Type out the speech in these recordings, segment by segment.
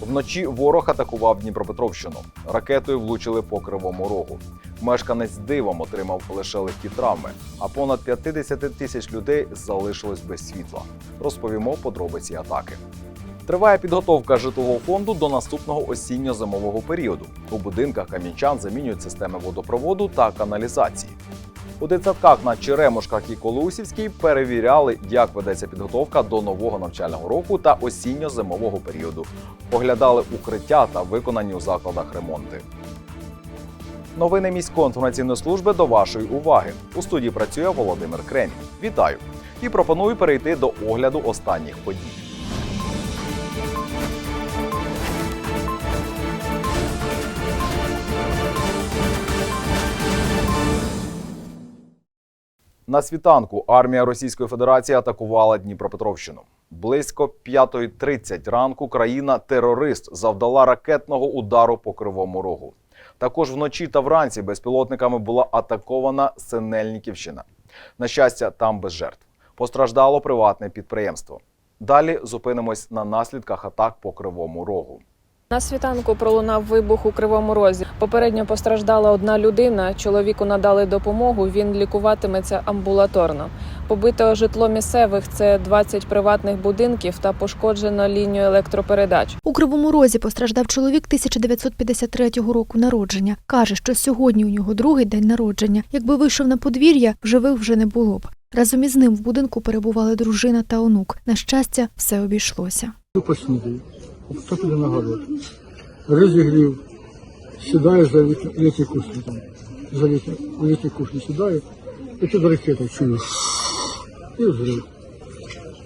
Вночі ворог атакував Дніпропетровщину. Ракетою влучили по кривому рогу. Мешканець дивом отримав лише легкі травми, а понад 50 тисяч людей залишилось без світла. Розповімо подробиці атаки. Триває підготовка житлового фонду до наступного осінньо-зимового періоду. У будинках кам'янчан замінюють системи водопроводу та каналізації. У дитсадках на Черемушках і Колусівській перевіряли, як ведеться підготовка до нового навчального року та осінньо-зимового періоду. Оглядали укриття та виконані у закладах ремонти. Новини міської інформаційної служби до вашої уваги. У студії працює Володимир Кремінь. Вітаю! І пропоную перейти до огляду останніх подій. На світанку армія Російської Федерації атакувала Дніпропетровщину. Близько 5.30 ранку країна-терорист завдала ракетного удару по Кривому Рогу. Також вночі та вранці безпілотниками була атакована Синельниківщина. На щастя, там без жертв. Постраждало приватне підприємство. Далі зупинимось на наслідках атак по Кривому Рогу. На світанку пролунав вибух у кривому розі. Попередньо постраждала одна людина. Чоловіку надали допомогу. Він лікуватиметься амбулаторно. Побите житло місцевих це 20 приватних будинків та пошкоджено лінію електропередач. У Кривому Розі постраждав чоловік 1953 року народження. Каже, що сьогодні у нього другий день народження. Якби вийшов на подвір'я, живих вже не було б. Разом із ним в будинку перебували дружина та онук. На щастя, все обійшлося. Хто піде на. Розігрів, сідаю за літ- літній кухні там. За літній кухні сідаю, і тут ракета чую. І взрив.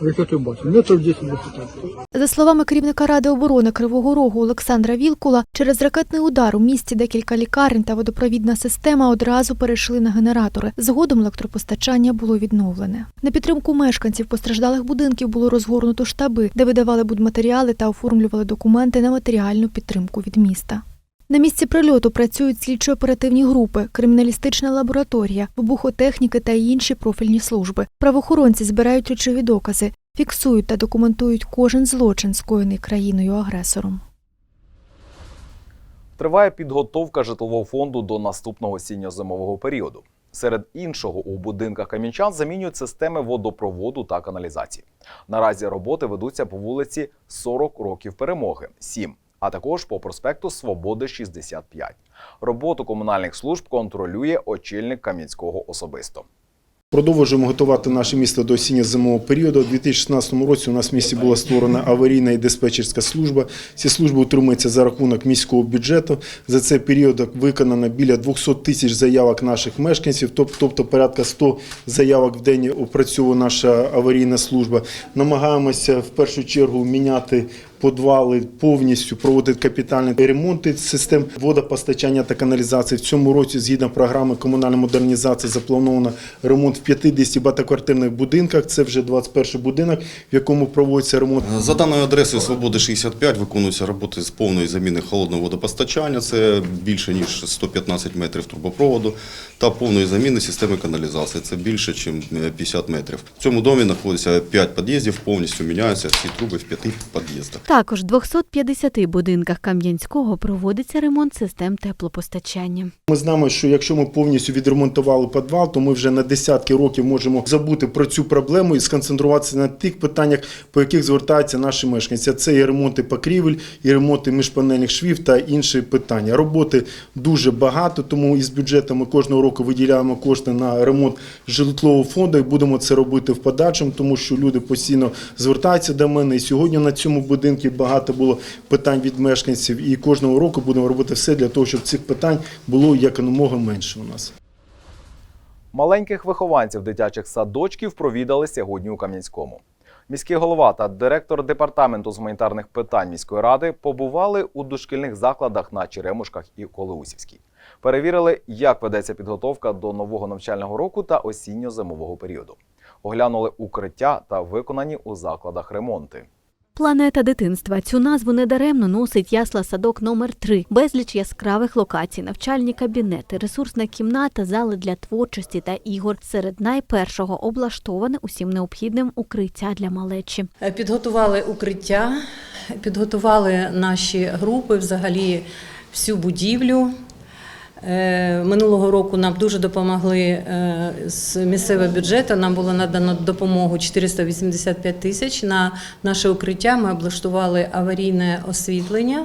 Ракету бачу. Метрів 10 висота. За словами керівника ради оборони Кривого Рогу Олександра Вілкула, через ракетний удар у місті декілька лікарень та водопровідна система одразу перейшли на генератори. Згодом електропостачання було відновлене. На підтримку мешканців постраждалих будинків було розгорнуто штаби, де видавали будматеріали та оформлювали документи на матеріальну підтримку від міста. На місці прильоту працюють слідчо-оперативні групи, криміналістична лабораторія, вибухотехніки та інші профільні служби. Правоохоронці збирають речові докази, фіксують та документують кожен злочин, скоєний країною-агресором. Триває підготовка житлового фонду до наступного осінньо-зимового періоду. Серед іншого, у будинках кам'янчан замінюють системи водопроводу та каналізації. Наразі роботи ведуться по вулиці 40 років перемоги 7, а також по проспекту Свободи 65. Роботу комунальних служб контролює очільник Кам'янського особисто. Продовжуємо готувати наше місто до осінньо-зимового періоду. У 2016 році у нас в місті була створена аварійна і диспетчерська служба. Ці служби утримуються за рахунок міського бюджету. За цей період виконано біля 200 тисяч заявок наших мешканців, тобто порядка 100 заявок в день опрацьовує наша аварійна служба. Намагаємося в першу чергу міняти подвали повністю проводити капітальні ремонти систем водопостачання та каналізації. В цьому році, згідно програми комунальної модернізації, заплановано ремонт в 50 багатоквартирних будинках. Це вже 21 будинок, в якому проводиться ремонт. За даною адресою Свободи 65 виконуються роботи з повної заміни холодного водопостачання, це більше ніж 115 метрів трубопроводу, та повної заміни системи каналізації, це більше, ніж 50 метрів. В цьому домі знаходиться 5 під'їздів, повністю міняються всі труби в 5 під'їздах. Також в 250 будинках Кам'янського проводиться ремонт систем теплопостачання. Ми знаємо, що якщо ми повністю відремонтували підвал, то ми вже на десятки років можемо забути про цю проблему і сконцентруватися на тих питаннях, по яких звертаються наші мешканці. Це і ремонти покрівель, і ремонти міжпанельних швів та інші питання. Роботи дуже багато, тому із бюджету ми кожного року виділяємо кошти на ремонт житлового фонду і будемо це робити в подальшому, тому що люди постійно звертаються до мене. І сьогодні на цьому будинку багато було питань від мешканців, і кожного року будемо робити все для того, щоб цих питань було якомога менше у нас. Маленьких вихованців дитячих садочків провідали сьогодні у Кам'янському. Міський голова та директор департаменту з гуманітарних питань міської ради побували у дошкільних закладах на Черемушках і Колеусівській. Перевірили, як ведеться підготовка до нового навчального року та осінньо-зимового періоду. Оглянули укриття та виконані у закладах ремонти. Планета дитинства. Цю назву недаремно носить ясла садок номер 3 Безліч яскравих локацій, навчальні кабінети, ресурсна кімната, зали для творчості та ігор. Серед найпершого облаштоване усім необхідним укриття для малечі. Підготували укриття підготували наші групи взагалі всю будівлю. Е, Минулого року нам дуже допомогли е, з місцевого бюджету. Нам було надано допомогу 485 тисяч на наше укриття. Ми облаштували аварійне освітлення,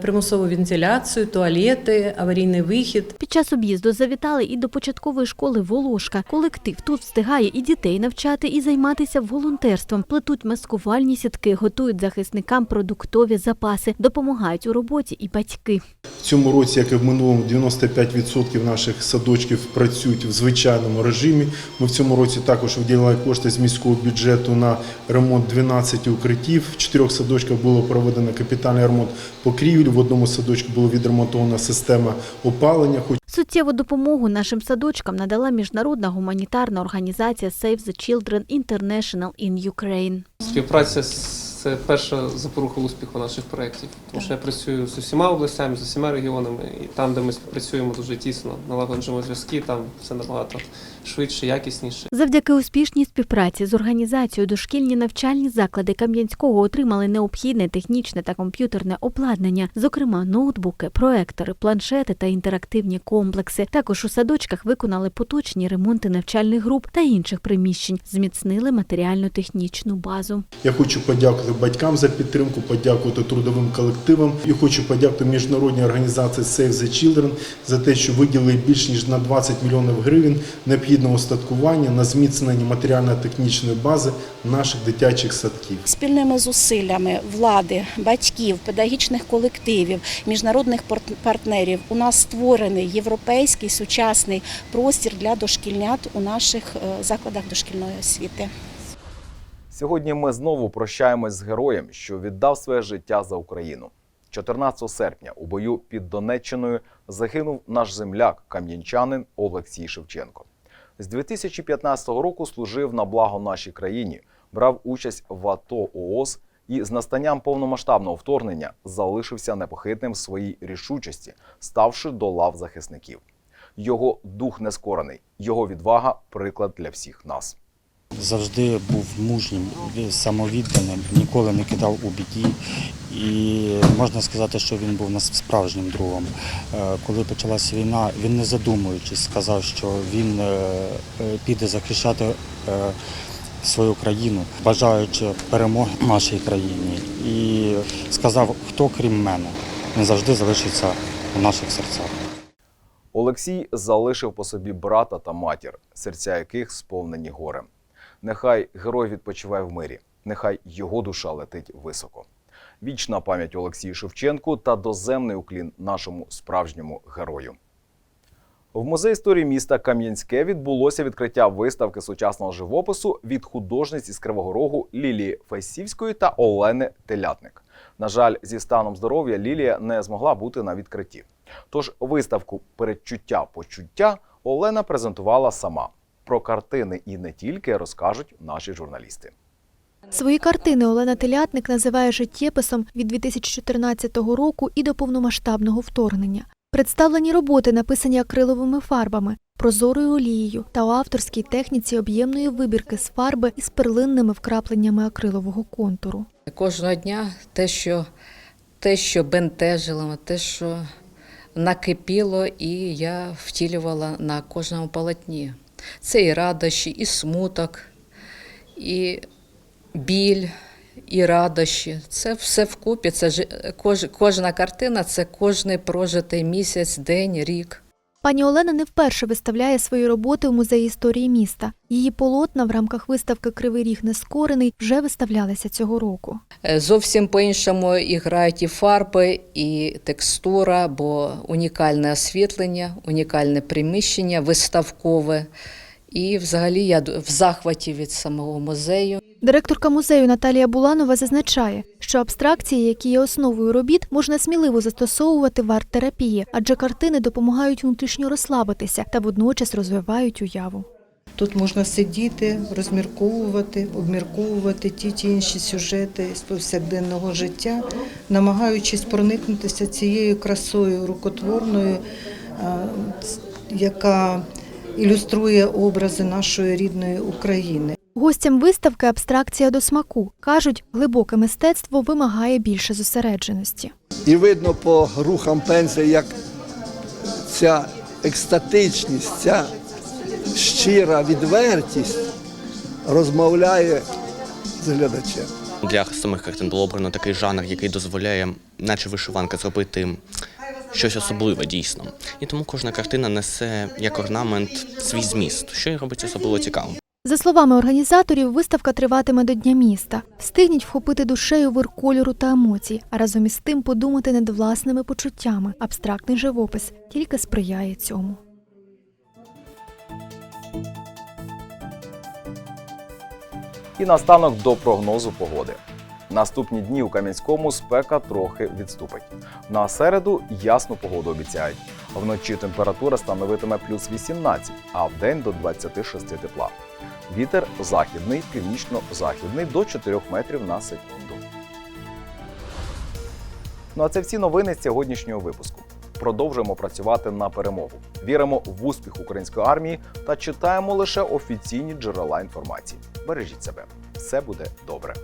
примусову вентиляцію, туалети, аварійний вихід. Під час об'їзду завітали і до початкової школи Волошка. Колектив тут встигає і дітей навчати, і займатися волонтерством. Плетуть маскувальні сітки, готують захисникам продуктові запаси, допомагають у роботі і батьки. В цьому році, як і в минулому, 95% наших садочків працюють в звичайному режимі. Ми в цьому році також виділили кошти з міського бюджету на ремонт 12 укриттів. В чотирьох садочках було проведено капітальний ремонт покрівель. В одному садочку була відремонтована система опалення. Хоч Суттєву допомогу нашим садочкам надала міжнародна гуманітарна організація Save the Children International in Ukraine. Співпраця з- це перша запоруха успіху наших проєктів. Тому що я працюю з усіма областями, з усіма регіонами, і там, де ми співпрацюємо дуже тісно, налагоджуємо зв'язки, там все набагато швидше, якісніше. Завдяки успішній співпраці з організацією дошкільні навчальні заклади Кам'янського отримали необхідне технічне та комп'ютерне обладнання, зокрема ноутбуки, проектори, планшети та інтерактивні комплекси. Також у садочках виконали поточні ремонти навчальних груп та інших приміщень, зміцнили матеріально-технічну базу. Я хочу подякувати батькам за підтримку, подякувати трудовим колективам і хочу подякувати міжнародній організації Save the Children за те, що виділили більш ніж на 20 мільйонів гривень необхідного устаткування на зміцнення матеріально-технічної бази наших дитячих садків. Спільними зусиллями влади, батьків, педагогічних колективів, міжнародних пар- партнерів у нас створений європейський сучасний простір для дошкільнят у наших е, закладах дошкільної освіти. Сьогодні ми знову прощаємось з героєм, що віддав своє життя за Україну. 14 серпня у бою під Донеччиною загинув наш земляк, кам'янчанин Олексій Шевченко. З 2015 року служив на благо нашій країні, брав участь в АТО ООС і з настанням повномасштабного вторгнення залишився непохитним в своїй рішучості, ставши до лав захисників. Його дух нескорений, його відвага приклад для всіх нас. Завжди був мужнім, самовідданим, ніколи не кидав у біді. І можна сказати, що він був нас справжнім другом. Е, Коли почалася війна, він не задумуючись сказав, що він е, е, піде захищати свою країну, бажаючи перемоги нашій країні. І сказав, хто крім мене, він завжди залишиться у наших серцях. Олексій залишив по собі брата та матір, серця яких сповнені горем. Нехай герой відпочиває в мирі, нехай його душа летить високо. Вічна пам'ять Олексію Шевченку та доземний уклін нашому справжньому герою. В музеї історії міста Кам'янське відбулося відкриття виставки сучасного живопису від художниць із Кривого Рогу Лілії Файсівської та Олени Телятник. На жаль, зі станом здоров'я Лілія не змогла бути на відкритті. Тож виставку Передчуття почуття Олена презентувала сама. Про картини і не тільки розкажуть наші журналісти. Свої картини Олена Телятник називає життєписом від 2014 року і до повномасштабного вторгнення. Представлені роботи написані акриловими фарбами, прозорою олією та у авторській техніці об'ємної вибірки з фарби із перлинними вкрапленнями акрилового контуру. Кожного дня те, що, те, що бентежило, те, що накипіло, і я втілювала на кожному полотні. Це і радощі, і смуток, і біль, і радощі. Це все вкупі. Це кожна картина це кожний прожитий місяць, день, рік. Пані Олена не вперше виставляє свої роботи у музеї історії міста. Її полотна в рамках виставки Кривий ріг нескорений вже виставлялися цього року. Е, Зовсім по-іншому і грають і фарби, і текстура, бо унікальне освітлення, унікальне приміщення, виставкове. І взагалі я в захваті від самого музею. Директорка музею Наталія Буланова зазначає, що абстракції, які є основою робіт, можна сміливо застосовувати в арт-терапії, адже картини допомагають внутрішньо розслабитися та водночас розвивають уяву. Тут можна сидіти, розмірковувати, обмірковувати ті чи інші сюжети з повсякденного життя, намагаючись проникнутися цією красою рукотворною, яка ілюструє образи нашої рідної України. Гостям виставки абстракція до смаку. Кажуть, глибоке мистецтво вимагає більше зосередженості. І видно по рухам пензля, як ця екстатичність, ця щира відвертість розмовляє з глядачем. Для самих картин було обрано такий жанр, який дозволяє, наче вишиванка, зробити щось особливе дійсно. І тому кожна картина несе як орнамент свій зміст, що і робить особливо цікавим. За словами організаторів, виставка триватиме до Дня міста. Встигніть вхопити душею вир кольору та емоцій, а разом із тим подумати над власними почуттями. Абстрактний живопис тільки сприяє цьому. І наостанок до прогнозу погоди. Наступні дні у Кам'янському спека трохи відступить. На середу ясну погоду обіцяють. Вночі температура становитиме плюс 18, а вдень до 26 тепла. Вітер західний, північно-західний до 4 метрів на секунду. Ну а це всі новини з сьогоднішнього випуску. Продовжуємо працювати на перемогу. Віримо в успіх української армії та читаємо лише офіційні джерела інформації. Бережіть себе, все буде добре.